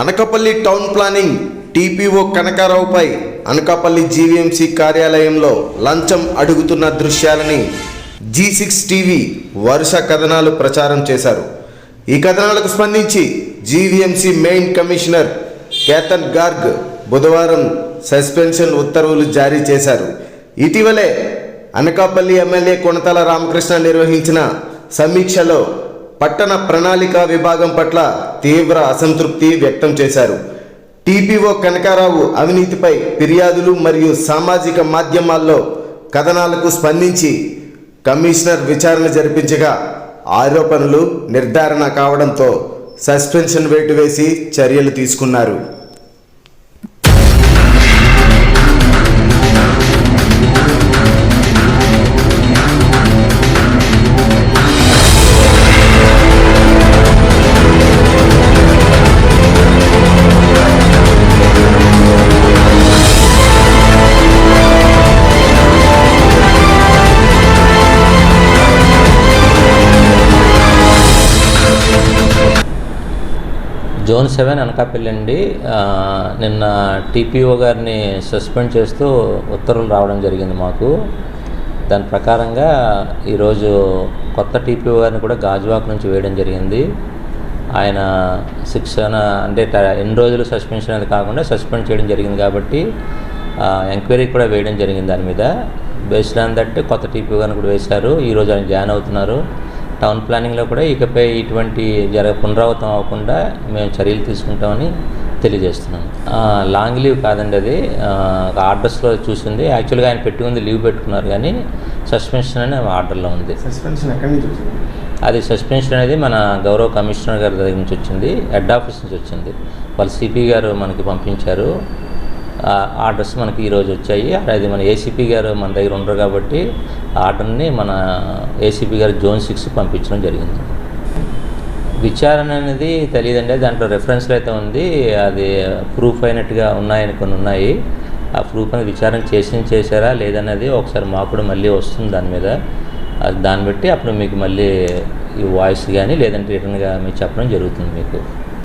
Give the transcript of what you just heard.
Anakapalli town planning TPO కనకారావుపై Anakapalli GVMC కార్యాలయంలో లంచం అడుగుతున్న దృశ్యాలని జీ సిక్స్ టీవీ వరుస కథనాలు ప్రచారం చేశారు. ఈ కథనాలకు స్పందించి GVMC main commissioner Ketan Garg బుధవారం సస్పెన్షన్ ఉత్తర్వులు జారీ చేశారు. ఇటీవలే అనకాపల్లి ఎమ్మెల్యే కొనతల రామకృష్ణ నిర్వహించిన సమీక్షలో పట్టణ ప్రణాళిక విభాగం పట్ల తీవ్ర అసంతృప్తి వ్యక్తం చేశారు. టీపీఓ కనకారావు అవినీతిపై ఫిర్యాదులు మరియు సామాజిక మాధ్యమాల్లో కథనాలకు స్పందించి కమిషనర్ విచారణ జరిపించగా ఆరోపణలు నిర్ధారణ కావడంతో సస్పెన్షన్ వేటు వేసి చర్యలు తీసుకున్నారు. జోన్ సెవెన్ అనకాపల్లి అండి నిన్న టీపీఓ గారిని సస్పెండ్ చేస్తూ ఉత్తర్వులు రావడం జరిగింది మాకు. దాని ప్రకారంగా ఈరోజు కొత్త టీపీఓ గారిని కూడా గాజువాక్ నుంచి వేయడం జరిగింది. ఆయన శిక్షణ అంటే ఎన్ని రోజులు సస్పెన్షన్ అనేది కాకుండా సస్పెండ్ చేయడం జరిగింది కాబట్టి ఎంక్వైరీ కూడా వేయడం జరిగింది దాని మీద. బేస్డ్ ఆన్ దట్ కొత్త టీపీఓ గారిని కూడా వేశారు. ఈరోజు ఆయన జాయిన్ అవుతున్నారు. టౌన్ ప్లానింగ్లో కూడా ఇకపై ఇటువంటి జరగ పునరావృతం అవ్వకుండా మేము చర్యలు తీసుకుంటామని తెలియజేస్తున్నాం. లాంగ్ లీవ్ కాదండి అది. ఆర్డర్స్లో చూసింది. యాక్చువల్గా ఆయన పెట్టుకుంది లీవ్ పెట్టుకున్నారు కానీ సస్పెన్షన్ అనే ఆర్డర్లో ఉంది. సస్పెన్షన్ ఎక్కడి నుంచి వచ్చింది? అది సస్పెన్షన్ అనేది మన గౌరవ కమిషనర్ గారి దగ్గర నుంచి వచ్చింది. హెడ్ ఆఫీస్ నుంచి వచ్చింది. వాళ్ళు సిపి గారు మనకి పంపించారు. ఆర్డర్స్ మనకి ఈరోజు వచ్చాయి. అది మన ఏసీపీ గారు మన దగ్గర ఉండరు కాబట్టి ఆ ఆర్డర్ని మన ఏసీపీ గారు జోన్ సిక్స్ పంపించడం జరిగింది. విచారణ అనేది తెలియదండి. దాంట్లో రెఫరెన్స్లు అయితే ఉంది. అది ప్రూఫ్ అయినట్టుగా ఉన్నాయని కొన్ని ఉన్నాయి. ఆ ప్రూఫ్ అనేది విచారణ చేసి చేశారా లేదనేది ఒకసారి మాకు కూడా మళ్ళీ వస్తుంది దాని మీద. అది దాన్ని బట్టి అప్పుడు మీకు మళ్ళీ ఈ వాయిస్ కానీ లేదంటే రిటర్న్గా మీకు చెప్పడం జరుగుతుంది మీకు.